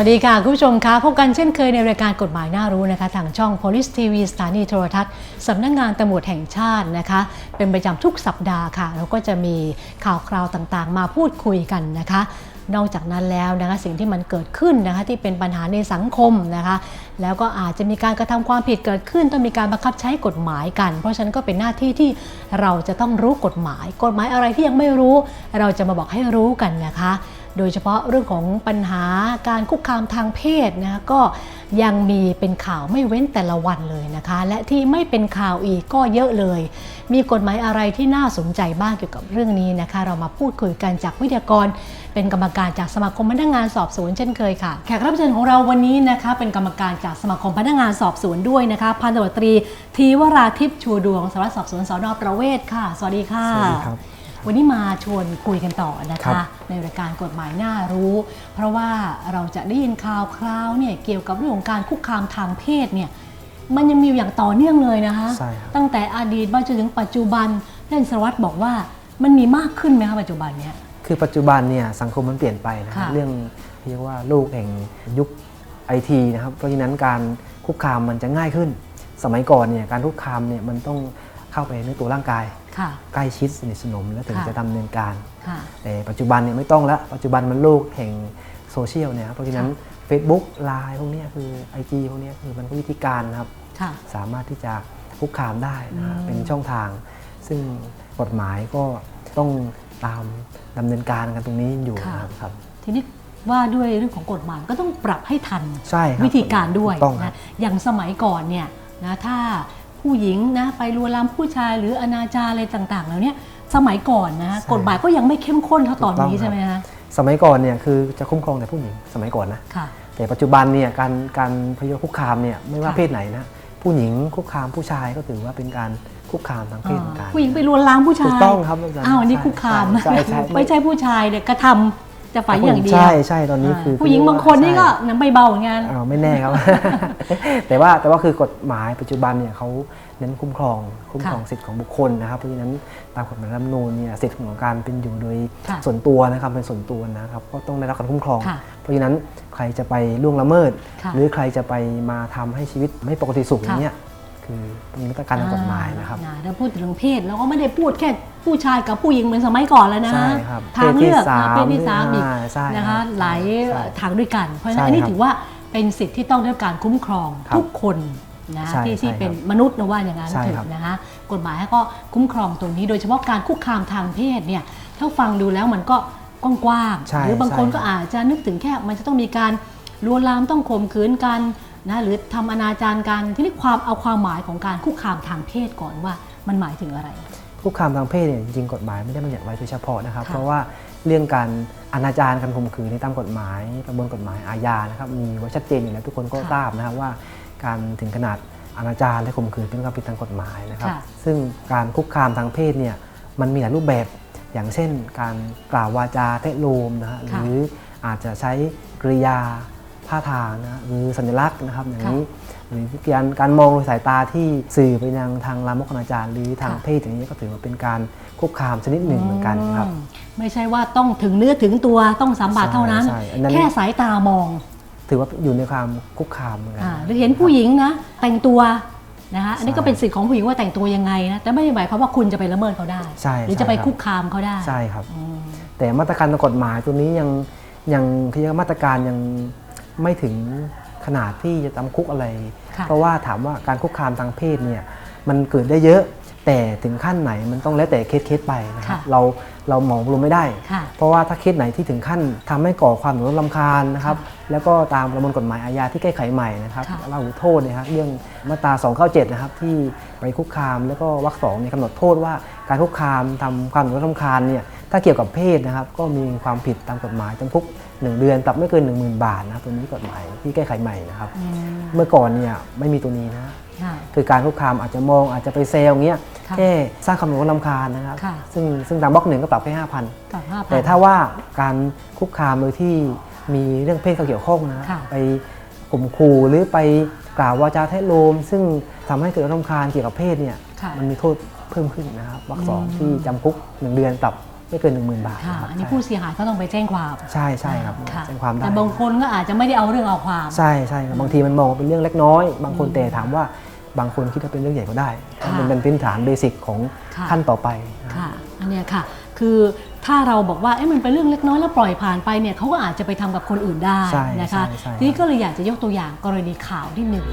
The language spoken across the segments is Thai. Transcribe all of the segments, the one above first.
วัสดีค่ะ คุณผู้ชมคะพบกันเช่นเคยในรายการกฎหมายน่ารู้นะคะทางช่อง Police TV สถานีโทรทัศน์สำนักงงานตำรวจแห่งชาตินะคะ เป็นประจำทุกสัปดาห์ค่ะเราก็จะมีข่าวคราวต่างๆ มาพูดคุยกันนะคะ นอกจากนั้นแล้วนะคะสิ่งที่มันเกิดขึ้นนะคะที่เป็นปัญหาในสังคมนะคะ แล้วก็อาจจะมีการกระทำความผิดเกิดขึ้น ต้องมีการบังคับใช้กฎหมายกัน เพราะฉะนั้นก็เป็นหน้าที่ที่เราจะต้องรู้กฎหมาย กฎหมายอะไรที่ยังไม่รู้ เราจะมาบอกให้รู้กันนะคะ โดยเฉพาะเรื่องของปัญหาการคุกคามทางเพศนะคะก็ยังมีเป็นข่าวไม่เว้นแต่ละวันเลยนะคะ และที่ไม่เป็นข่าวอีกก็เยอะเลย มีกฎหมายอะไรที่น่าสนใจบ้างเกี่ยวกับเรื่องนี้นะคะ เรามาพูดคุยกันจากวิทยากร เป็นกรรมการจากสมาคมพนักงานสอบสวนเช่นเคยค่ะแขกรับเชิญของเราวันนี้นะคะเป็นกรรมการจากสมาคมพนักงานสอบสวนด้วยนะคะพันตำรวจตรีทีวราทิพย์ชูดวงสารวัตรสอบสวนสอนอประเวศค่ะ สวัสดีค่ะสวัสดีครับ วันนี้มาชวนคุยกันต่อนะครัคะ บ ในรายการกฎหมายน่ารู้ เพราะว่าเราจะได้ยินข่าวคราวเนี่ยเกี่ยวกับเรื่องของการคุกคามทางเพศเนี่ยมันยังมีอยู่อย่างต่อเนื่องเลยนะคะ ใช่ครับ ตั้งแต่อดีตมาจนถึงปัจจุบันท่านสารวัตรบอกว่ามันมีมากขึ้นไหมคะปัจจุบันเนี่ย คือปัจจุบันเนี่ยสังคมมันเปลี่ยนไปนะครัค่ะบเรื่องเรียกว่าโลกแห่งยุคไอทีนะครับเพราะฉะนั้นการคุกคามมันจะง่ายขึ้น สมัยก่อนเนี่ยการคุกคามเนี่ยมันต้องเข้าไปในตัวร่างกายค่ะ ใกล้ชิดสนิทสนมแล้วถึงค่ะจะดำเนินการค่ะแต่ปัจจุบันเนี่ยไม่ต้องแล้วปัจจุบันมันโลกแห่งโซเชียลเนี่ยครับเพราะฉะนั้น Facebook ไลน์พวกเนี้ยคือ IG พวกเนี้ยคือมันก็วิธีการนะครับค่ะสามารถที่จะคุกคามได้นะฮะอืมเป็นช่องทาง ซึ่งกฎหมายก็ต้องตามดำเนินการกันตรงนี้อยู่นะครับครับทีนี้ว่าด้วยเรื่องของกฎหมายก็ต้องปรับให้ทันใช่ครับวิธีการด้วยถูกต้องครันะบอย่างสมัยก่อนเนี่ยนะถ้า ผู้หญิงนะไปลวนลามผู้ชายหรืออนาจารอะไรต่างๆแล้วเนี่ยสมัยก่อนนะกฎหมายก็ยังไม่เข้มข้นเท่าตอนนี้ใช่ไหมคะสมัยก่อนเนี่ยคือจะคุ้มครองแต่ผู้หญิงสมัยก่อนนะค่ะแต่ปัจจุบันเนี่ยการการพยคุกคามเนี่ยไม่ว่าค่ะเพศไหนนะผู้หญิงคุกคามผู้ชายก็ถือว่าเป็นการคุกคามทางเพศเหมือนกันผู้หญิงไปลวนลามผู้ชายถูกต้องครับอาจารย์อ้าวอันนี้ใช่คุกคามใช่ใช่ไม่ใช่ผู้ชายเนี่ยกระทำ จะฝ่ายอย่างเดียว ใช่ใช่ตอนนี้คือผู้หญิงบางคนนี่ก็ใช่น้ำไม่เบาเหมือนกันอ้าวไม่แน่ครับ แต่ว่าแต่ว่าคือกฎหมายปัจจุบันเนี่ยเขาเน้นคุ้มครองคุ้มครองค่ะสิทธิของบุคคลนะครับเพราะฉะนั้นตามกฎหมายรัฐธรรมนูญเนี่ยสิทธิของการเป็นอยู่โดยค่ะส่วนตัวนะครับเป็นส่วนตัวนะครับก็ต้องได้รับการคุ้มครองค่ะเพราะฉะนั้นใครจะไปล่วงละเมิดค่ะหรือใครจะไปมาทำให้ชีวิตไม่ปกติสุขอค่ะย่างเนี้ย คือมีมาตรการทางกฎหมายนะครับอ่าถ้าพูดถึงเพศเราก็ไม่ได้พูดแค่ผู้ชายกับผู้หญิงเหมือนสมัยก่อนแล้วนะใช่ครับทางเลือกเพศที่นะเพศที่สามอีกอ่าใช่นะคะครับหลายใช่ทางด้วยกัน เพราะฉะนั้นใช่อันนี้ครับถือว่าเป็นสิทธิ์ที่ต้องได้รับการคุ้มครองครับทุกคนนะใช่ที่ที่ใช่ครับเป็นมนุษย์นะว่าอย่างนั้นใช่เถครับอะนะคะกฎหมายก็คุ้มครองตรงนี้ โดยเฉพาะการคุกคามทางเพศเนี่ยถ้าฟังดูแล้วมันก็กว้างใช่ๆหรือบางคนใช่ก็อาจจะนึกถึงแค่มันจะต้องมีการลวนลามต้องข่มขืนกัน นะหรือทำอนาจารกันทีนี้ความเอาความหมายของการคุกคามทางเพศก่อนว่ามันหมายถึงอะไร คุกคามทางเพศเนี่ยจริงๆกฎหมายไม่ได้บัญญัติไว้โดยเฉพาะนะครับค่ะเพราะว่าเรื่องการอนาจารการข่มขืนในตามกฎหมายประมวลกฎหมายอาญานะครับมีไว้ชัดเจนอยู่แล้วทุกคนก็ค่ะทราบนะครับว่าการถึงขนาดอนาจารและข่มขืนเป็นความผิดทางกฎหมายนะครับค่ะซึ่งการคุกคามทางเพศเนี่ยมันมีหลายรูปแบบอย่างเช่น การกล่าววาจาเตะโลมนะฮะหค่ะรืออาจจะใช้กริยา ท่าทางนะฮะหรือสัญลักษณ์นะครับอย่างนี้หรือการการมองโดยสายตาที่สื่อไปยังทางลามกอนาจารหรือทางค่ะเพศอย่างนี้ก็ถือว่าเป็นการคุกคามชนิดหนึ่งเหมือนกันครับอืมไม่ใช่ว่าต้องถึงเนื้อถึงตัวต้องสัมผัสใช่เท่านั้นใช่อันนั้น แค่สายตามอง ถือว่าอยู่ในความคุกคามเหมือนกันอาหรือเห็นผู้หญิงนะแต่งตัวนะคะอันนี้ใช่ก็เป็นสิทธิ์ของผู้หญิงว่าแต่งตัวยังไงนะแต่ไม่ได้หมายความว่าคุณจะไปละเมิดเขาได้ใช่หรือใช่จะไปครับคุกคามเขาได้ใช่ครับอืมแต่มาตรการทางกฎหมายตัวนี้ยังยังคือมาตรการยัง ไม่ถึงขนาดที่จะจำคุกอะไรค่ะเพราะว่าถามว่าการคุกคามทางเพศเนี่ยมันเกิดได้เยอะ แต่ถึงขั้นไหนมันต้องแล้วแต่เคสเคสไปนะครับค่ะเราเราหมองรวมไม่ได้ ค่ะเพราะว่าถ้าเคสไหนที่ถึงขั้นทำให้ก่อความหนุนรำคาญนะครับแล้วก็ตามประมวลกฎหมายอาญาที่แก้ไขใหม่นะครับค่ะระบุโทษนะครับเรื่องมาตรา 297 นะครับที่ไปคุกคามแล้วก็วรรคสองเนี่ยกำหนดโทษว่าการคุกคามทำความหนุนรำคาญเนี่ยถ้าเกี่ยวกับเพศนะครับก็มีความผิดตามกฎหมายจำคุก1เดือนปรับไม่เกิน 10,000 บาทนะครับตัวนี้กฎหมายที่แก้ไขใหม่นะครับอืมเมื่อก่อนเนี่ยไม่มีตัวนี้นะ ค่ะคือการคุกคามอาจจะมองอาจจะไปเซลเงี้ยค่ะแค่สร้างความหนุนรำคาญนะครับค่ะซึ่งซึ่งตามบล็อกหนึ่งก็ปรับแค่5,000กับห้าพันแต่ถ้าว่าการคุกคามโดยที่มีเรื่องเพศเข้าเกี่ยวข้องนะค่ะไปข่มขู่หรือไปกล่าววาจาแท้โลม ซึ่งทำให้เกิดอารมณ์คาญเกี่ยวกับเพศเนี่ยค่ะมันมีโทษเพิ่มขึ้นนะครับวรรคสองอืมที่จำคุก1เดือนปรับไม่เกิน 1 0,000 บาทค่ะนะครับอันนี้ผู้เสียหายก็ต้องไปแจ้งความใช่ใช่ครับค่ะแจ้งความได้แต่บางคนก็อาจจะไม่ได้เอาเรื่องเอาความ ใช่ใช่ครับบางทีมันมองว่าเป็นเรื่องเล็กน้อย บางคนแต่ถามว่า บางคนคิดว่าเป็นเรื่องใหญ่ก็ได้ค่ะมันเป็นพื้นฐานเบสิกของค่ะขั้นต่อไปนะครับค่ะอันเนี้ยค่ะ คือถ้าเราบอกว่าเอ๊ะมันเป็นเรื่องเล็กน้อยแล้วปล่อยผ่านไปเนี่ยเขาก็อาจจะไปทำกับคนอื่นได้ใช่นะคะใช่ใช่ทีนี้ก็เลยอยากจะยกตัวอย่างกรณีข่าวที่หนึ่ง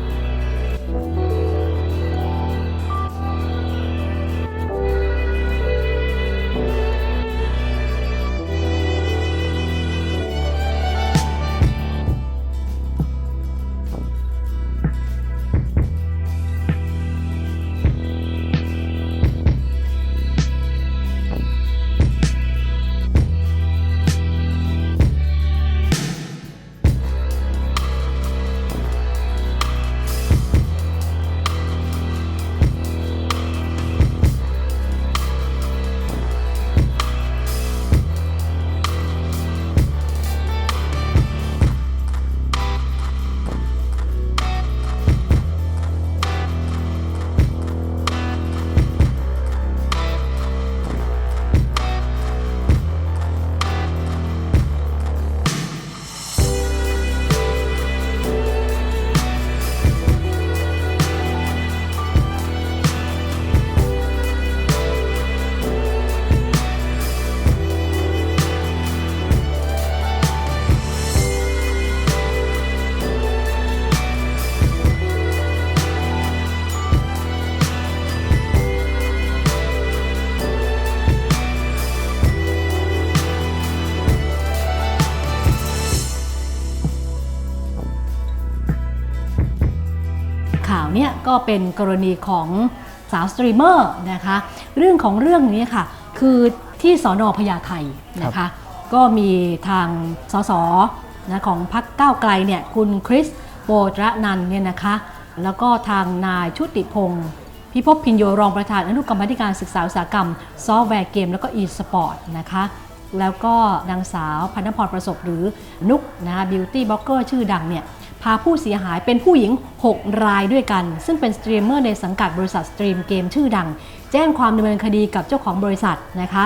ก็เป็นกรณีของสาวสตรีมเมอร์นะคะเรื่องของเรื่องนี้ค่ะ คือที่สอนอพญาไทนะคะก็มีทางสสนะของพรรคก้าวไกลเนี่ยคุณคริสโบตระนันท์เนี่ยนะคะแล้วก็ทางนายชุติพงศ์พิภพพินโยรองประธานอนุกรรมาธิการศึกษาอุตสาหกรรม ซอฟต์แวร์เกม แล้วก็อีสปอร์ตนะคะ แล้วก็นางสาวพันธพรประสบหรือนุกนะคะบิวตี้บล็อกเกอร์ชื่อดังเนี่ยพาผู้เสียหายเป็นผู้หญิง 6 รายด้วยกัน ซึ่งเป็นสตรีมเมอร์ในสังกัดบริษัทสตรีมเกมชื่อดัง แจ้งความดำเนินคดีกับเจ้าของบริษัทนะคะ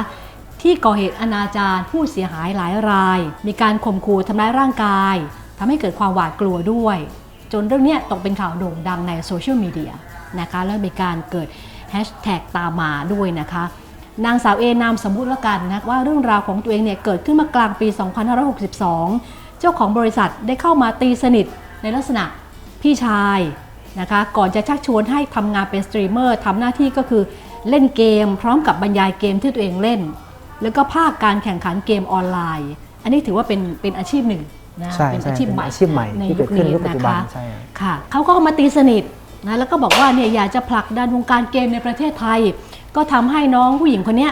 ที่ก่อเหตุอนาจารผู้เสียหายหลายราย มีการข่มขู่ทำร้ายร่างกายทำให้เกิดความหวาดกลัวด้วย จนเรื่องนี้ตกเป็นข่าวโด่งดังในโซเชียลมีเดียนะคะแล้วมีการเกิดแฮชแท็กตามมาด้วยนะคะ นางสาวเอนามสมมุติแล้วกันนะว่าเรื่องราวของตัวเองเนี่ยเกิดขึ้นเมื่อกลางปี 2562 เจ้าของบริษัทได้เข้ามาตีสนิทในลักษณะพี่ชายนะคะก่อนจะชักชวนให้ทำงานเป็นสตรีมเมอร์ทำหน้าที่ก็คือเล่นเกม พร้อมกับบรรยายเกมที่ตัวเองเล่น แล้วก็ภาคการแข่งขันเกมออนไลน์ อันนี้ถือว่าเป็นเป็นอาชีพหนึ่งนะใช่เป็นใช่อาชีพเป็นใหม่อาชีพใหม่ในที่ยุเกิคดขึ้นนี้ในยุคปัจนะจุบันคะใช่ครับค่ะเขาก็มาตีสนิทนะแล้วก็บอกว่าเนี่ยอยากจะผลักดันวงการเกมในประเทศไทย ก็ทำให้น้องผู้หญิงคนนี้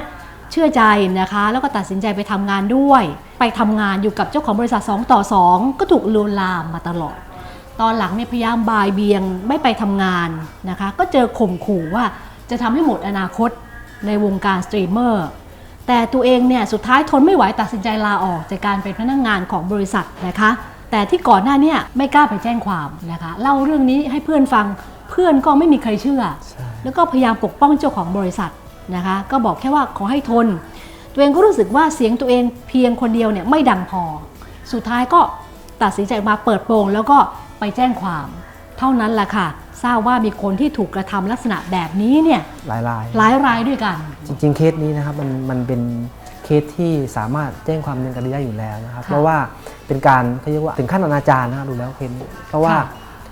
เชื่อใจนะคะ แล้วก็ตัดสินใจไปทำงานด้วย ไปทำงานอยู่กับเจ้าของบริษัท 2 ต่อ 2 ก็ถูกลวนลามมาตลอด ตอนหลังเนี่ยพยายามบายเบียงไม่ไปทำงานนะคะ ก็เจอข่มขู่ว่าจะทำให้หมดอนาคตในวงการสตรีมเมอร์แต่ตัวเองเนี่ยสุดท้ายทนไม่ไหวตัดสินใจลาออกจากการเป็นพนักงานของบริษัทนะคะ แต่ที่ก่อนหน้านี่ยไม่กล้าไปแจ้งความนะคะ เล่าเรื่องนี้ให้เพื่อนฟังเพื่อนก็ไม่มีใครเชื่อใแล้วก็พยายามปกป้องเจ้าของบริษัทนะคะ ก็บอกแค่ว่าขอให้ทน ตัวเองก็รู้สึกว่าเสียงตัวเองเพียงคนเดียวเนี่ยไม่ดังพอ สุดท้ายก็ตัดสินใจมาเปิดโปงแล้วก็ไปแจ้งความ เท่านั้นแหละค่ะทราบว่ามีคนที่ถูกกระทำลักษณะแบบนี้เนี่ยหลายรายหลายรายด้วยกัน จริง ๆ เคสนี้นะครับมันมันเป็นเคสที่สามารถแจ้งความดำเนินคดีได้อยู่แล้วนะครับค่ะเพราะว่าเป็นการเขาเรียกว่าถึงขั้นอนาจารนะครับดูแล้วเคสนี้เพราะว่าค่ะ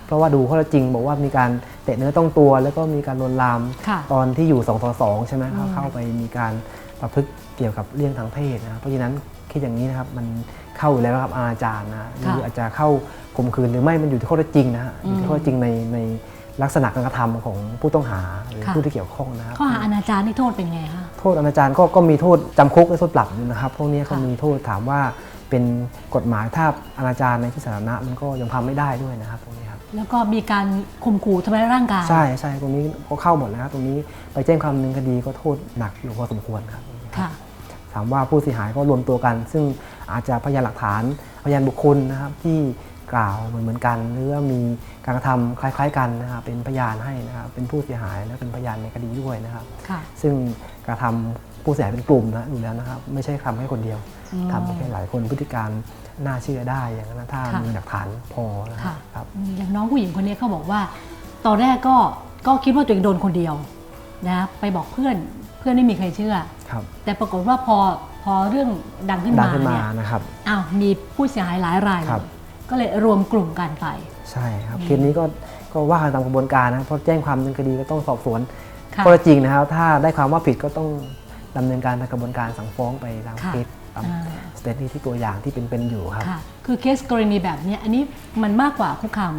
เพราะว่าดูข้อเท็จจริงบอกว่ามีการเตะเนื้อต้องตัว แล้วก็มีการลวนลามค่ะตอนที่อยู่2ต่อ2ใช่ไหมครับอืมเข้าไปมีการประพฤติเกี่ยวกับเรื่องทางเพศนะครับเพราะฉะนั้นเคสอย่างนี้นะครับมันเข้าอยู่แล้วนะครับอนาจารนะหรืออาจจะเข้าข่มขืนหรือไม่มันอยู่ที่ข้อเท็จจริงนะฮะอยู่ที่ข้อเท็จจริงในในลักษณะการกระทำของผู้ต้องหาหรือค่ะ ผู้ที่เกี่ยวข้องนะครับ ข้อหาอนาจารนี่โทษเป็นไงคะ โทษอนาจารก็ก็มีโทษจำคุกและโทษปรับอยู่นะครับ พวกนี้ก็ค่ะ มีโทษถามว่าเป็นกฎหมายถ้าอนาจารในที่สาธารณะมันก็ยังทำไม่ได้ด้วยนะครับตรงนี้ครับ แล้วก็มีการข่มขู่ทำร้ายร่างกาย ใช่ใช่ตรงนี้ก็เข้าหมดแล้วครับตรงนี้ไปแจ้งความดำเนินคดีก็โทษหนักอยู่พอสมควรครับ ค่ะ ถามว่าผู้เสียหายก็รวมตัวกัน ซึ่งอาจจะพยานหลักฐานพยานบุคคลนะครับที่กล่าวเหมือนเหมือนกัน หรือว่ามีการกระทำคล้าย ๆ กันนะครับเป็นพยานให้นะครับเป็นผู้เสียหายและเป็นพยานในคดีด้วยนะครับ ค่ะ ซึ่งกระทำ ผู้เสียหายเป็นกลุ่มนะอยู่แล้วนะครับ ไม่ใช่ทำแค่คนเดียวอืมทำแค่หลายคนพฤติการน่าเชื่อได้อย่างนั้นนะถ้าค่ะมีหลักฐานพอนะครัค่ะบครับอืมอย่างน้องผู้หญิงคนนี้เขาบอกว่า ตอนแรกก็ก็คิดว่าตัวเองโดนคนเดียวนะไปบอกเพื่อนเพื่อนไม่มีใครเชื่อครับแต่ปรากฏว่าพอพอเรื่องดังขึ้นดังมาขึ้นมาเนี่ยนะครับอ้าวมีผู้เสียหายหลายรายครับก็เลยรวมกลุ่มกันไป ใช่ครับเคสนี้ก็ก็ว่ากันตามกระบวนการนะเพราะแจ้งความดำเนินคดีก็ต้องสอบสวนค่ะข้อเท็จจริงนะครับ ถ้าได้ความว่าผิดก็ต้อง ดำเนินการตามกระบวนการสั่งฟ้องไปตามค่ะเคสตามอ่าสเตทที่ตัวอย่างที่เป็นๆอยู่ครับค่ะคือเคสกรณีแบบเนี้ยอันนี้มันมากกว่าคุกคาม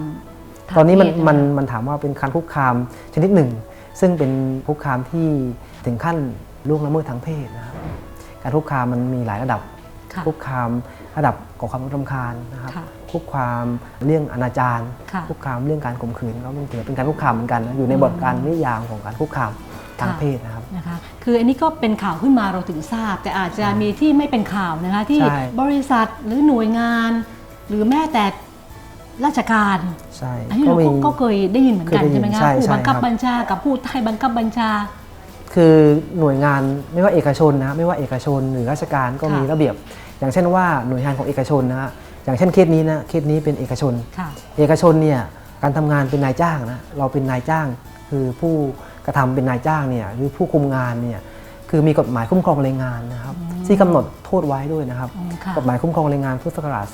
ทางตอนนี้มันเพศะมันมันถามว่าเป็นการคุกคามชนิดหนึ่ง ซึ่งเป็นคุกคามที่ถึงขั้นล่วงละเมิดทางเพศนะครับการคุกคามมันมีหลายระดับค่ะคุกคามระดับก่อความรำคาญนะครับค่ะคุกคามเรื่องอนาจารค่ะคุกคามเรื่องการข่มขืนก็มันถือเป็นการคุกคามเหมือนกันนะอยู่ในบทการนิยามของการคุกคาม ทางค่ะเพศนะครับนะคะคืออันนี้ก็เป็นข่าวขึ้นมาเราถึงทราบ แต่อาจจะมีที่ไม่เป็นข่าวนะคะที่ใช่บริษัทหรือหน่วยงาน หรือแม้แต่ราชการใช่อันนี้เราก็ก็เคยได้ยินเหมือนกันเคยได้ยินใช่ไหมคะใช่ผู้ใช่บังคับครับบัญชากับผู้ใต้บังคับบัญชา คือหน่วยงานไม่ว่าเอกชนนะไม่ว่าเอกชนหรือราชการก็ค่ะมีระเบียบ อย่างเช่นว่าหน่วยงานของเอกชนนะฮะอย่างเช่นเคสนี้นะเคสนี้เป็นเอกชนค่ะเอกชนเนี่ยการทำงานเป็นนายจ้างนะเราเป็นนายจ้างคือผู้ กระทำเป็นนายจ้างเนี่ยหรือผู้คุมงานเนี่ยคือมีกฎหมายคุ้มครองแรงงานนะครับ ที่กำหนดโทษไว้ด้วยนะครับอืมค่ะกฎหมายคุ้มครองแรงงานพุทธศักราช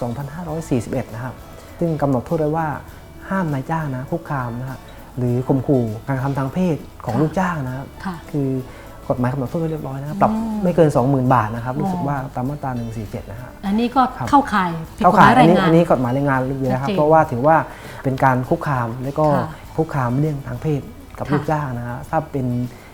2541 นะครับ ซึ่งกำหนดโทษไว้ว่าห้ามนายจ้างนะคุกคามนะฮะหรือข่มขู่การกระทำทางเพศของค่ะลูกจ้างนะครับค่ะคือกฎหมายกำหนดโทษไว้เรียบร้อยนะครับปรับอืมไม่เกิน 20,000 บาทนะครับ รู้สึกอ๋อว่าตามมาตรา 147 นะฮะอันนี้ก็ครับเข้าข่ายผิดเข้ากฎหข่ามายยอัแรนงนี้งานอันนี้กฎหมายแรงงานอยู่แล้วครับชัดเจนเพราะว่าถือว่าเป็นการคุกคามและก็ค่ะคุกคามเรื่องทางเพศ กับค่ะลูกจ้างนะฮะถ้าเป็น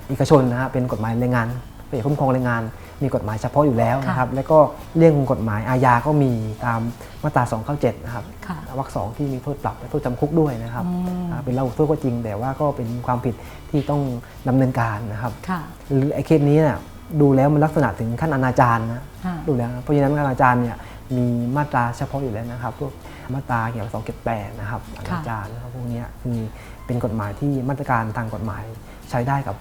เอกชนนะฮะเป็นกฎหมายแรงงานเป็นคุ้มครองแรงงาน มีกฎหมายเฉพาะอยู่แล้วนะครับแล้วก็เรื่องกฎหมายอาญาก็มีตามมาตรา 297 นะครับค่ะวรรคสองที่มีโทษปรับและโทษจำคุกด้วยนะครับอืมอ่าเป็นระหุโทษก็จริง แต่ว่าก็เป็นความผิดที่ต้องดำเนินการนะครับค่ะหรือไอ้เคสนี้เนี่ยดูแล้วมันลักษณะถึงขั้นอนาจารนะค่ะดูแล้วนะเพราะฉะนั้นอนาจารเนี่ยมีมาตราเฉพาะอยู่แล้วนะครับพวก มาตราเกี่ยวกับสองเก็บแปดนะครับอนาจารนะครับพวกเนี้ยคือเป็นกฎหมายที่มาตรการทางกฎหมายใช้ได้กับ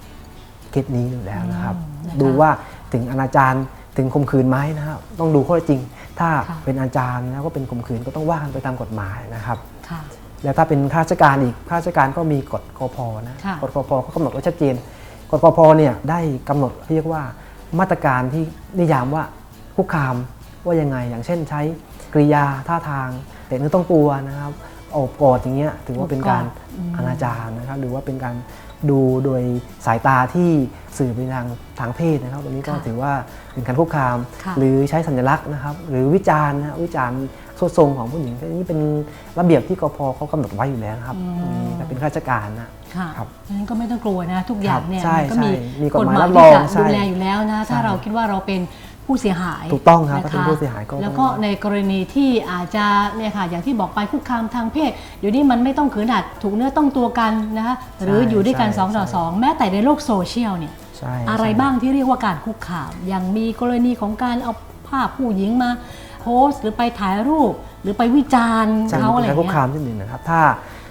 เคสนี้อยู่แล้วนะครับอืมนะคะดูว่าถึงอนาจารถึงข่มขืนไหมนะครับต้องดูข้อเท็จจริง ถ้าค่ะเป็นอาจารย์แล้วก็เป็นข่มขืนก็ต้องว่ากันไปตามกฎหมายนะครับค่ะแล้วถ้าเป็นข้าราชการอีกข้าราชการก็มีกฎกพนะค่ะกฎกพก็กำหนดไว้ชัดเจนกฎกพเนี่ยได้กำหนดเรียกว่ามาตรการที่นิยามว่าคุกคามว่ายังไง อย่างเช่นใช้กริยาท่าทาง แต่เนื้อต้องตัวนะครับโอบกอดอย่างเงี้ยถือว่าเป็นการโอบกอดอืมอนาจารนะครับ หรือว่าเป็นการดูโดยสายตาที่สื่อไปทางทางเพศนะครับตรงนี้ก็ค่ะถือว่าเป็นการคุกคามค่ะหรือใช้สัญลักษณ์นะครับ หรือวิจารณ์นะวิจารณ์โซทรงของผู้หญิงอันนี้เป็นระเบียบที่กพเขากำหนดไว้อยู่แล้วนะครับอืมแต่เป็นข้าราชการนะค่ะครับงั้นก็ไม่ต้องกลัวนะ ทุกอย่างเนี่ยใช่มันก็มีใช่มีกฎหมายกฎหมายรับรที่องจะใช่ดูแลอยู่แล้วนะถ้าใช่เราคิดว่าเราเป็น ผู้เสียหายถูกต้องครับะะถ้าเป็นผู้เสียหายก็แล้วก็ในกรณีที่อาจจะเนี่ยค่ะอย่างที่บอกไปคุกคามทางเพศเดี๋ยวนี้มันไม่ต้องขืนหัดถูกเนื้อต้องตัวกันนะคะหรืออยู่ด้วยกันใช่สองต่อใช่สองแม้แต่ในโลกโซเชียลเนี่ยใช่อะไรใช่บ้างที่เรียกว่าการคุกคามอย่างมีกรณีของการเอาภาพผู้หญิงมาโพสต์หรือไปถ่ายรูป หรือไปวิจารณ์ใช่เขาอะไรเป็นอการย่างคุกเงี้คามยที่หนึ่งนะครับถ้า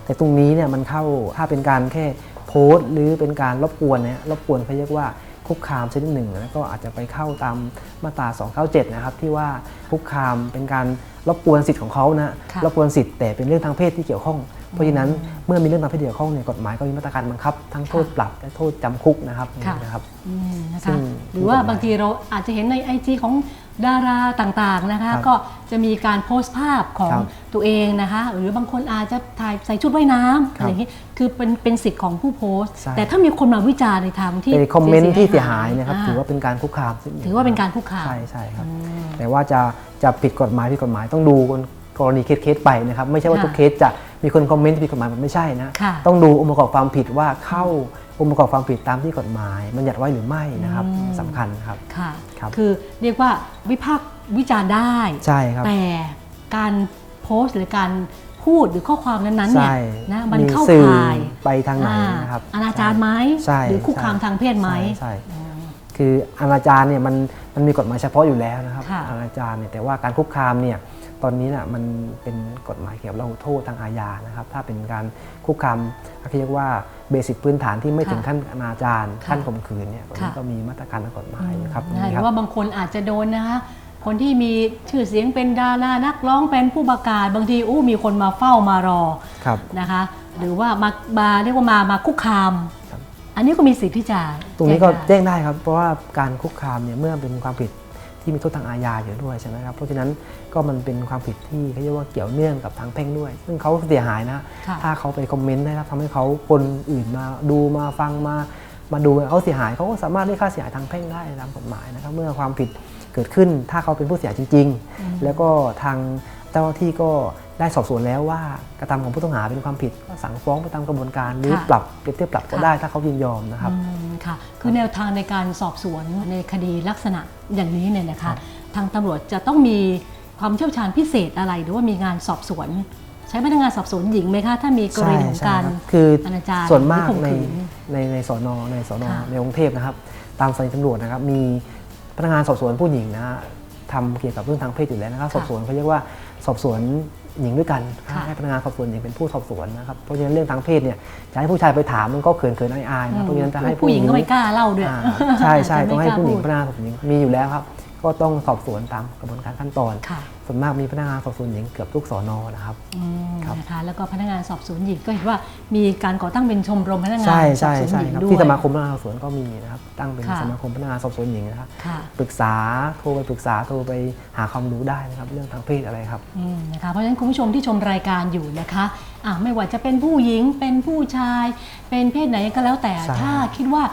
แต่ตรงนี้เนี่ยมันเข้าถ้าเป็นการแค่โพสต์ หรือเป็นการรบกวนเนี่ยรบกวนเขาเรียกว่า คุกคามชนิดหนึ่ง แล้วก็อาจจะไปเข้าตามมาตรา 297 นะครับ ที่ว่าคุกคามเป็นการรบกวนสิทธิ์ของเขานะค่ะรบกวนสิทธิ์แต่เป็นเรื่องทางเพศที่เกี่ยวข้อง เพราะฉะนั้นเมื่อมีเรื่องทางเพศเกี่ยวข้องเนี่ยกฎหมายก็มีมาตรการบังคับ ทั้งโทษปรับและโทษจำคุกนะครับอย่างนี้นะครับ อืมนะซึ่คะงหรือว่าบางทีเราอาจจะเห็นในไอจของดาราต่างๆนะคะ ครับก็จะมีการโพสต์ภาพของครับตัวเองนะคะ หรือบางคนอาจจะถ่ายใส่ชุดว่ายน้ำครับอะไรอย่างนี้คือเป็นเป็นสิทธิ์ของผู้โพสต์ ใช่ แต่ถ้ามีคนมาวิจารณ์ในทางที่ไปคอมเมนต์ที่เสียหายๆนะครับอ่ถือว่าเป็นการคุกคามชดหงถือว่าเป็นการคุกคาม ใช่ใช่ครับอืมแต่ว่าจะจะผิดกฎหมายผิดกฎหมายต้องดูกรณีเคสเคสไปนะครับ ไม่ใช่ว่าค่ะ ทุกเคสจะ มีคนคอมเมนต์ที่ผิดกฎหมายมันไม่ใช่นะค่ะต้องดูองค์ประกอบความผิดว่าเข้าองค์ประกอบความผิดตามที่กฎหมายมันยัดไว้หรือไม่นะครับอืมสำคัญครับค่ะครับคือเรียกว่าวิพากษ์วิจารณ์ได้ใช่ครับแต่การโพสต์หรือการพูดหรือข้อความนั้นๆเนี่ยใช่นะมันเข้าสื่อข่ายไปทางไหนอ่านะครับอนาจารไหมใช่หรือคุกคามทางเพศไหมใช่ใช่คืออนาจารเนี่ยมัน มันมีกฎหมายเฉพาะอยู่แล้วนะครับค่ะอนาจารเนี่ยแต่ว่าการคุกคามเนี่ยตอนนี้น่ะมันเป็นกฎหมายเกี่ยวกับระหุโทษทางอาญานะครับถ้าเป็นการคุกคามเขาเรียกว่าเบสิกพื้นฐานที่ไม่ถึงค่ะขั้นอนาจารค่ะขั้นข่มขืนเนี่ยตอนนี้ค่ะ ก็มีมาตรการทางกฎหมายนะครับนะนี่หครืรับ อว่าบางคนอาจจะโดนนะคะ คนที่มีชื่อเสียงเป็นดารานักร้องเป็นผู้ประกาศ บางทีอู้มีคนมาเฝ้ามารอครับ นะคะ หรือว่ามามาเรียกว่ามามาคุกคามครับ อันนี้ก็มีสิทธิ์ที่จะตรงนี้ก็แจ้งได้แจ้งได้ครับ เพราะว่าการคุกคามเนี่ยเมื่อเป็นความผิดที่มีโทษทางอาญาอยู่ด้วยใช่ไหมครับเพราะฉะนั้นก็มันเป็นความผิดที่เขาเรียกว่าเกี่ยวเนื่องกับทางแพ่งด้วย ซึ่งเขาเสียหายนะค่ะถ้าเขาไปคอมเมนต์ได้รับทำให้เขาคนอื่นมาดูมาฟังมามาดูเขาเสียหายเขาก็สามารถเรียกค่าเสียหายทางแพ่งได้ตามกฎหมายนะครับ เมื่อความผิดเกิดขึ้นถ้าเขาเป็นผู้เสียหายจริง ๆ แล้วก็ทางเจ้าหน้าที่ก็ได้สอบสวนแล้วว่ากระทำของผู้ต้องหาเป็นความผิดก็สั่งฟ้องไปตามกระบวนการหรือค่ะปรับเปรียบเทียบปรับก็ค่ะได้ถ้าเขายินยอมนะครับอืมค่ะคือแนวทางในการสอบสวนในคดีลักษณะอย่างนี้เนี่ยนะครัคะบทางตำรวจจะต้องมีความเชี่ยวชาญพิเศษอะไรหรือว่ามีงานสอบสวน ใช้พนักงานสอบสวนหญิงไหมคะถ้ามีกรณีของการใช่ครับคืออนาจารส่วนมากหรือข่มในขืนในในสอนอในสอนอค่ะในกรุงเทพนะครับ ตามสถานีตำรวจนะครับมีพนักงานสอบสวนผู้หญิงนะฮะทำเกี่ยวกับเรื่องทางเพศอยู่แล้วนะครับค่ะสอบสวนเขาเรียกว่า สอบสวนหญิงด้วยกันค่ะให้พนักงานสอบสวนหญิงเป็นผู้สอบสวนนะครับเพราะฉะนั้นเรื่องทางเพศเนี่ยจะให้ผู้ชายไปถามมันก็เขินเขินๆอายๆนะเพราะฉะนั้นจะให้ผู้หญิงก็ไม่กล้าเล่าด้วยอ่าใช่ใช่จะไม่ต้องให้กล้าผู้หญิงพูดพนักงานสอบสวนหญิงมีอยู่แล้วครับ ก็ต้องสอบสวนตามกระบวนการขั้นตอนค่ะ ส่วนมากมีพนักงานสอบสวนหญิงเกือบทุกสอนอนะครับ อืมครับ นะคะแล้วก็พนักงานสอบสวนหญิงก็เห็นว่ามีการก่อตั้งเป็นชมรมพนักงานใช่สอใช่บสวนใช่หญิงครับด้วย ที่สมาคมพนักงานสอบสวนก็มีนะครับตั้งเป็นค่ะ สมาคมพนักงานสอบสวนหญิงนะครับค่ะปรึกษาโทรไปปรึกษาโทรไปหาความรู้ได้นะครับเรื่องทางเพศอะไรครับ อืมนะคะเพราะฉะนั้นคุณผู้ชมที่ชมรายการอยู่นะคะอะไม่ว่าจะเป็นผู้หญิงเป็นผู้ชาย เป็นเพศไหนก็แล้วแต่ใช่ถ้าคิดว่า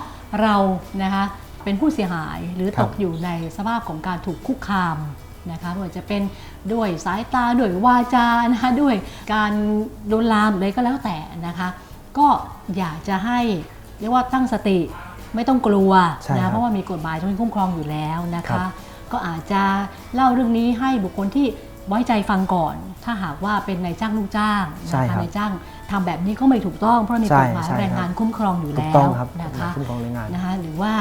เรานะคะเป็นผู้เสียหายหรือครัตบกอยู่ในสภาพของการถูกคุกคาม นะคะไม่ว่าจะเป็นด้วยสายตาด้วยวาจานะคะด้วยการโดนลามอะไรก็แล้วแต่นะคะ ก็อยากจะให้เรียกว่าตั้งสติไม่ต้องกลัวใช่ครันะบเพราะว่ามีกฎหมายตรงนี้คุ้มครองอยู่แล้วนะครัคะ บ ก็อาจจะเล่าเรื่องนี้ให้บุคคลที่ไว้ใจฟังก่อน ถ้าหากว่าเป็นนายจ้างลูกจ้างใช่นะครัคะบนายจ้างทำแบบนี้ก็ไม่ถูกต้องเพราะมีใช่กฎหมายใช่แรงงานคุ้มครองอยู่ถูกแล้ต้องวครับนะคะคุ้มครองแรงงาน นะคะหรือว่า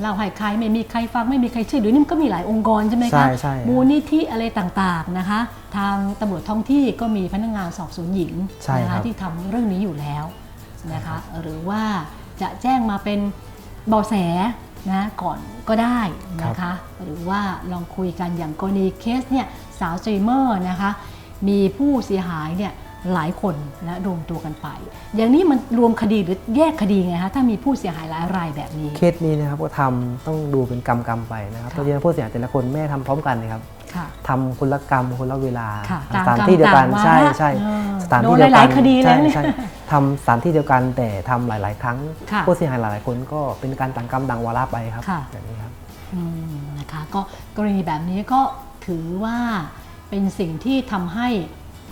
เล่าให้ใครไม่มีใครฟังไม่มีใครเชื่อหรือนี่มันก็มีหลายองค์กรใช่ไหมใช่คะใช่มูลนิธิอะไรต่างๆนะคะ ทางตำรวจท้องที่ก็มีพนักงานสอบสวนหญิงใช่นะครัคะบที่ทำเรื่องนี้อยู่แล้วนะคะหรือว่าจะแจ้งมาเป็นเบาะแสนะก่อนก็ได้นะคะหรือว่าลองคุยกันอย่างกรณีเคสเนี่ยสาวสตรีมเมอร์นะคะมีผู้เสียหายเนี่ย หลายคนนะรวมตัวกันไป อย่างนี้มันรวมคดีหรือแยกคดีไงคะถ้ามีผู้เสียหายหลายรายแบบนี้ เคสนี้นะครับก็ทำต้องดูเป็นกรรมกรรมๆไปนะครับค่ะ เพราะฉะนั้นผู้เสียหายแต่ละคนไม่ได้ทำพร้อมกันนะครับค่ะ ทำคนละกรรมคนละเวลาค่ะสถานที่ต่างกรรมเดียวกันต่างวาระใช่ใช่เออสถานที่เดียวโดนหกัลายๆคดีเลยใช่เนี่ยใช่ทำสถานที่เดียวกันแต่ทำหลาย ๆ ครั้ง ค่ะผู้เสียหายหลายๆคนก็เป็นการต่างกรรมต่างวาระไปครับค่ะ แบบนี้ครับ อืมนะคะก็กรณีแบบนี้ก็ถือว่าเป็นสิ่งที่ทำให้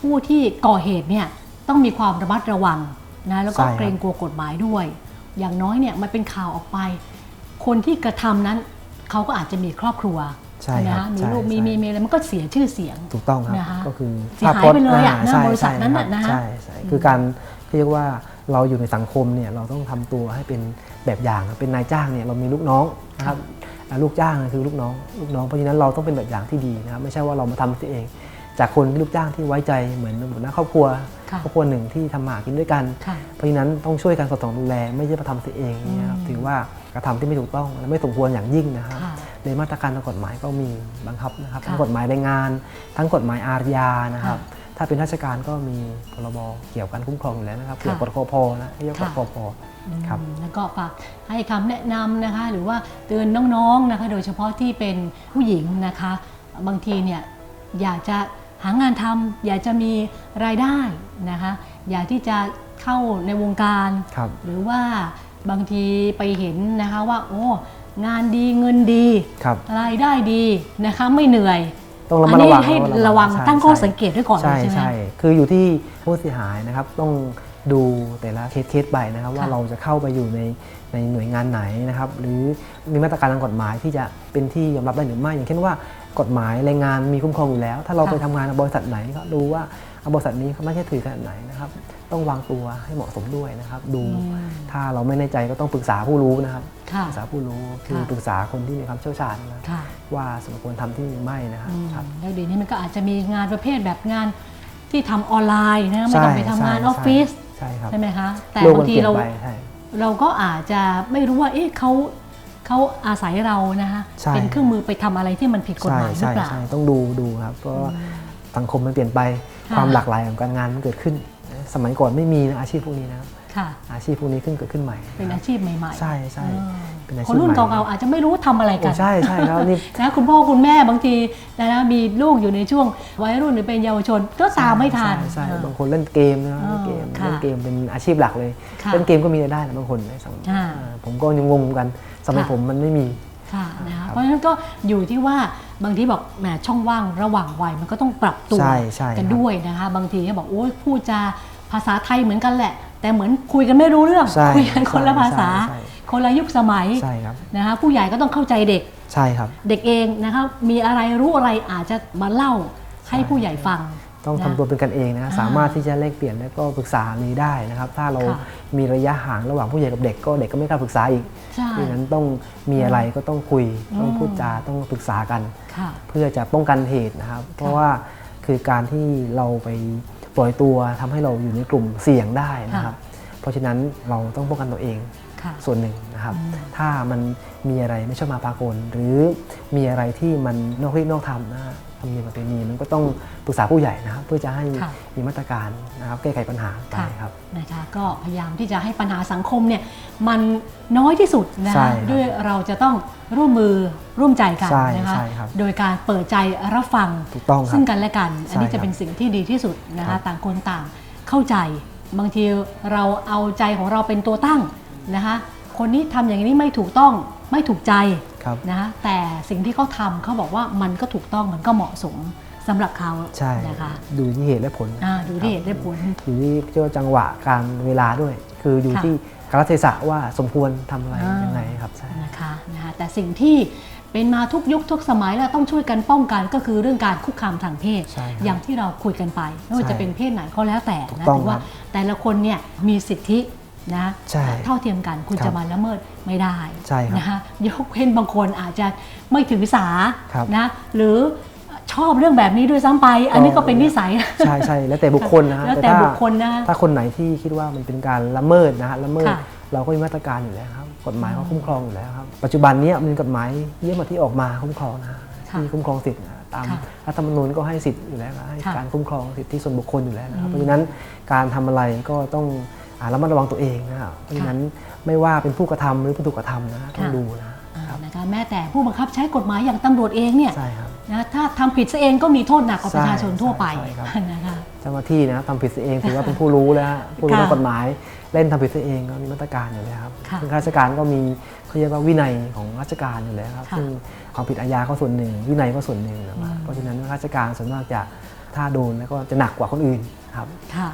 ผู้ที่ก่อเหตุเนี่ยต้องมีความระมัดระวังนะแล้วก็ใช่ครับ เกรงกลัวกฎหมายด้วย อย่างน้อยเนี่ยมันเป็นข่าวออกไป คนที่กระทำนั้นเขาก็อาจจะมีครอบครัวใช่ครับนะมีใช่ลูกมีใช่มีมีอะไรมันก็เสียชื่อเสียง ถูกต้องครับนะคะก็คือเสียหายไปเลยอะานะใช่บริษัทนั้นน่ะใช่นะฮะใช่ใช่คือการเรียกว่าเราอยู่ในสังคมเนี่ยเราต้องทำตัวให้เป็นแบบอย่างเป็นนายจ้างเนี่ยเรามีลูกน้องนะครับอ่าลูกจ้างคือลูกน้องลูกน้องเพราะฉะนั้นเราต้องเป็นแบบอย่างที่ดีนะครับไม่ใช่ว่าเรามาทำตัวเอง จากคนที่ลูกจ้างที่ไว้ใจเหมือนเหมือนครอบครัวค่ะครอบครัวหนึ่งที่ทำมาหากินด้วยกันค่ะเพราะฉะนั้นต้องช่วยกันสอดส่องดูแลไม่ใช่มาทำตัวเองเนี่ยครับอืมถือว่ากระทำที่ไม่ถูกต้องและไม่สมควรอย่างยิ่งนะครับค่ะในมาตรการทางกฎหมายก็มีบังคับนะครับค่ะทั้งกฎหมายแรงงาน ทั้งกฎหมายอาญานะครับค่ถ้าเป็นราชการก็มีพรบเกี่ยวกับการคุ้มครองอยู่แล้วนะครับค่ะเกี่ยวกับกคพนะเรียกว่าค่ะกคพครับ อืมแล้วก็ฝากให้คำแนะนำนะคะ หรือว่าเตือนน้องๆนะคะ โดยเฉพาะที่เป็นผู้หญิงนะคะ บางทีเนี่ยอยากจะ หางานทำอยากจะมีรายได้นะคะอยากที่จะเข้าในวงการ ครับหรือว่าบางทีไปเห็นนะคะว่า โอ้ งานดีเงินดี ครับ รายได้ดีนะคะไม่เหนื่อยต้องระอัมัดนี้ระวังให้ต้องระวังใช่ตั้งข้อใช่สังเกตไว้ก่อนใช่ใช่ไหม ใช่คืออยู่ที่ผู้เสียหายนะครับต้องดูแต่ละเคสเคสไปนะครับ ว่าค่ะ เราจะเข้าไปอยู่ในในหน่วยงานไหนนะครับ หรือมีมาตรการทางกฎหมายที่จะเป็นที่ยอมรับได้หรือไม่อย่างเช่นว่า กฎหมายแรงงานมีคุ้มครองอยู่แล้ว ถ้าเราค่ะไปทำงานในบริษัทไหนก็ดูว่าบริษัทนี้เขาไม่ใช่ถือขนาดไหนนะครับต้องวางตัวให้เหมาะสมด้วยนะครับ ดูอืมถ้าเราไม่แน่ใจก็ต้องปรึกษาผู้รู้นะครับค่ะปรึกษาผู้รู้คือค่ะปรึกษาคนที่มีความเชี่ยวชาญนะค่ะว่าสมควรทำที่นี่ไม่นะครับอืมครับแล้วเดี๋ยวนี้มันก็อาจจะมีงานประเภทแบบงานที่ทำออนไลน์นะไม่ใช่ต้องไปทำงานใช่ออฟฟิศใช่ครับใช่ไหมคะแต่โลกบามันงทีเปลี่ยเรานไปใช่เราก็อาจจะไม่รู้ว่าเอ๊ะเขา เขาอาศัยเรานะคะใช่ เป็นเครื่องมือไปทำอะไรที่มันผิดกฎหมายหรือใช่เปล่า ใช่ต้องดูดูครับเพราะว่าสังคมมันเปลี่ยนไปค่ะ ความหลากหลายของการงานมันเกิดขึ้น สมัยก่อนไม่มีนะอาชีพพวกนี้นะครับค่ะ อาชีพพวกนี้ขึ้นเกิดขึ้นใหม่เป็นอาชีพใหม่ๆใช่ใช่อืมเป็นอาชีพคนรุ่นใหม่เก่าๆอาจจะไม่รู้ทำอะไรกัโอ้นใช่ใช่ครับนี่ นะคุณพ่อคุณแม่บางทีนะมีลูกอยู่ในช่วงวัยรุ่นหรือเป็นเยาวชนก็ตามไม่ทัน ใช่ใช่อ่าบางคนเล่นเกมนะครับอ๋อเล่นเกมค่ะเล่นเกมเป็นอาชีพหลักเลย ค่ะเล่นเกมก็มีรายได้นะบางคนนะสำอ่า อ่าผมก็ยังงงเหมือนกัน สมัยค่ะผมมันไม่มี ค่ะนะคะครับเพราะฉะนั้นก็อยู่ที่ว่าบางทีบอกแหมช่องว่างระหว่างวัยมันก็ต้องปรับตัวใช่ใช่กันครับด้วยนะคะ บางทีก็บอกโอ้ยพูดจาภาษาไทยเหมือนกันแหละ แต่เหมือนคุยกันไม่รู้เรื่องใช่คุยกันคนละใช่ภาษา ใช่คนละยุคสมัยใช่ครับ นะคะผู้ใหญ่ก็ต้องเข้าใจเด็ก ใช่ครับ เด็กเองนะคะมีอะไรรู้อะไรอาจจะมาเล่าให้ผู้ใหญ่ฟัง ต้องทำนะตัวเป็นกันเองนะอ่าสามารถที่จะแลกเปลี่ยนและก็ปรึกษานี้ได้นะครับ ถ้าเราค่ะมีระยะห่างระหว่างผู้ใหญ่กับเด็กก็เด็กก็ไม่กล้าปรึกษาอีกใช่ดังนั้นต้องมีอะไรก็ต้องคุยอืมต้องพูดจาต้องปรึกษากันค่ะเพื่อจะป้องกันเหตุนะครับ เพราะว่าคือการที่เราไปปล่อยตัวทำให้เราอยู่ในกลุ่มเสี่ยงได้นะครับ เพราะฉะนั้นเราต้องป้องกันตัวเองค่ะส่วนหนึ่งนะครับอืมถ้ามันมีอะไรไม่ชอบมาพากลหรือมีอะไรที่มันนอกรีนอกธรรมนะ ทำเนียมประเพณีมันก็ต้องปรึกษาผู้ใหญ่นะครับเพื่อจะให้ค่ะมีมาตรการนะครับแก้ไขปัญหาไปค่ะ ครับ นะคะก็พยายามที่จะให้ปัญหาสังคมเนี่ยมันน้อยที่สุดนะใช่คะครับด้วยเราจะต้องร่วมมือร่วมใจกันใช่นะคะใช่ครับโดยการเปิดใจรับฟังถูกต้องครับซึ่งกันและกัน อันนี้ใช่ครับจะเป็นสิ่งที่ดีที่สุดนะครัคะบต่างคนต่างเข้าใจ บางทีเราเอาใจของเราเป็นตัวตั้งนะคะคนนี้ทำอย่างนี้ไม่ถูกต้อง ไม่ถูกใจครับนะคะแต่สิ่งที่เขาทำเขาบอกว่ามันก็ถูกต้องมันก็เหมาะสมสำหรับเขาใช่นะคะดูที่เหตุและผลอ่าดูที่เหตุและผลอยู่ที่เจ้าจังหวะการเวลาด้วย คืออยู่ค่ะที่กาลเทศะว่าสมควรทำอะไรอ่ายัยังไงครับใช่นะคะนะคะแต่สิ่งที่เป็นมาทุกยุคทุกสมัยและต้องช่วยกันป้องกันก็คือเรื่องการคุกคามทางเพศใช่ครับอย่างที่เราคุยกันไปไม่ว่าใช่จะเป็นเพศไหนก็แล้วแต่ถูกนะต้องถือว่าครับแต่ละคนเนี่ยมีสิทธิ นะใช่เท่าเทียมกันคุณครับจะมาละเมิดไม่ได้ใช่ครับนะคะยกเว้นบางคนอาจจะไม่ถือสาครับนะหรือชอบเรื่องแบบนี้ด้วยซ้ำไป อันนี้ก็เป็นนิสัยใช่ใช่แล้วแต่บุคคลนะฮะแล้วแต่ถ้าบุคคลนะถ้าคนไหนที่คิดว่ามันเป็นการละเมิดนะฮะละเมิดค่ะเราก็มีมาตรการอยู่แล้วครับกฎหมายเขาคุ้มครองอยู่แล้วครับปัจจุบันเนี้ยมีกฎหมายเยอะมาที่ออกมาคุ้มครองนะฮะค่ะที่คุ้มครองสิทธิ์นะตามค่ะรัฐธรรมนูญก็ให้สิทธิ์อยู่แล้วนะให้ค่ะการคุ้มครองสิทธิส่วนบุคคลอยู่แล้วนะครับอืมเพราะฉะนั้นการทำอะไรก็ต้อง อ่าระมัดระวังตัวเองนะครับเพราะฉะนั้นไม่ว่าเป็นผู้กระทำหรือผู้ถูกกระทำนะต้องค่ะดูนะอ่าครับนะคะแม้แต่ผู้บังคับใช้กฎหมายอย่างตำรวจเองเนี่ยใช่ครับนะถ้าทำผิดซะเองก็มีโทษหนักกว่าใช่ประชาชนทั่วไปใช่ครับนะคะเจ้าหน้าที่นะครับทำผิดเองถือว่าเป็นผู้รู้แล้วฮะผู้รู้ค่ะทางกฎหมายเล่นทำผิดเองก็มีมาตรการอยู่แล้วครับค่ะซึ่งข้าราชการก็มีเขาเรียกว่าวินัยของราชการอยู่แล้วครับค่ะซึ่งความผิดอาญาก็ส่วนหนึ่ง วินัยก็ส่วนหนึ่งนะคอืรับมเพราะฉะนั้นข้าราชการส่วนมากจะถ้าโดนแล้วก็จะหนักกว่าคนอื่นครับค่ะ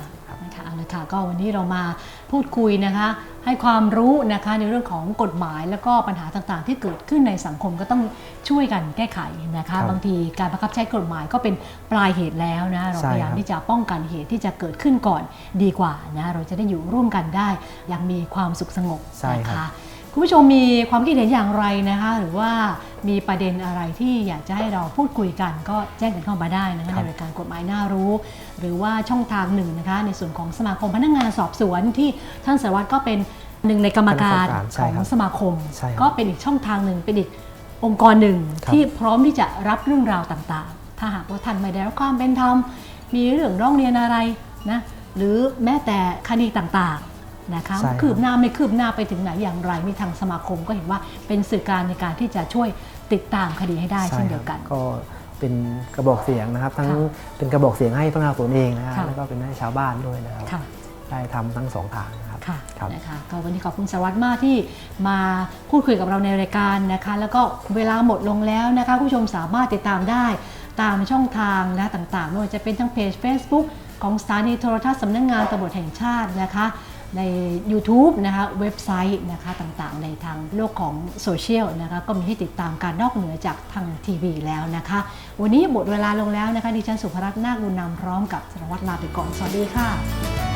นะคะเอาละค่ะก็วันนี้เรามาพูดคุยนะคะให้ความรู้นะคะในเรื่องของกฎหมายแล้วก็ปัญหาต่างๆ ที่เกิดขึ้นในสังคมก็ต้องช่วยกันแก้ไขนะครัคะบบางทีการบังคับใช้กฎหมายก็เป็นปลายเหตุแล้วนะเราใช่พยายามครับที่จะป้องกันเหตุที่จะเกิดขึ้นก่อนดีกว่านะเราจะได้อยู่ร่วมกันได้อย่างมีความสุขสงบใช่นะครัคะบ คุณผู้ชมมีความคิดเห็นอย่างไรนะคะ หรือว่ามีประเด็นอะไรที่อยากจะให้เราพูดคุยกัน ก็แจ้งกันเข้ามาได้นะคะครัในบรายการกฎหมายน่ารู้ หรือว่าช่องทางหนึ่งนะคะ ในส่วนของสมาคมพนักงานสอบสวนที่ท่านสารวัตรก็เป็นหนึ่งในกรรมการกรรมการขใช่องครับสมาคมใช่ครับก็เป็นอีกช่องทางหนึ่งเป็นอีกองค์กรหนึ่งครับที่พร้อมที่จะรับเรื่องราวต่างๆ ถ้าหากว่าท่านไม่ได้รับความเป็นธรรมมีเรื่องร้องเรียนอะไรนะหรือแม้แต่คดีต่างๆ นะคะใช่ครับ คืบหน้าไม่คืบหน้าไปถึงไหนอย่างไรมีทางสมาคมก็เห็นว่าเป็นสื่อกลารในการที่จะช่วยติดตามคดีให้ได้เช่นเดียวกัน ก็เป็นกระบอกเสียงนะครับ ทั้งค่ะเป็นกระบอกเสียงให้พนักงานสวนเองนะฮะค่ะ แล้วก็เป็นให้ชาวบ้านด้วยนะครับค่ะ ได้ทำทั้งสองทางนะครับ ค่ะครับ นะคะก็วันนี้ขอบคุณสารวัตรมากที่มาพูดคุยกับเราในรายการนะคะ แล้วก็เวลาหมดลงแล้วนะคะคุณผู้ชมสามารถติดตามได้ตามช่องทางนะต่างๆไม่ว่าจะเป็นทั้งเพจ Facebook ของสถานีโทรทัศน์สำนักงงานตำรวจแห่งชาตินะคะ ใน YouTube นะคะเว็บไซต์นะคะต่างๆ ในทางโลกของโซเชียลนะคะก็มีให้ติดตามการนอกเหนือจากทางทีวีแล้วนะคะ วันนี้หมดเวลาลงแล้วนะคะดิฉันสุภรัตน์นาคบุญนำพร้อมกับสารวัตรลาไปก่อน สวัสดีค่ะ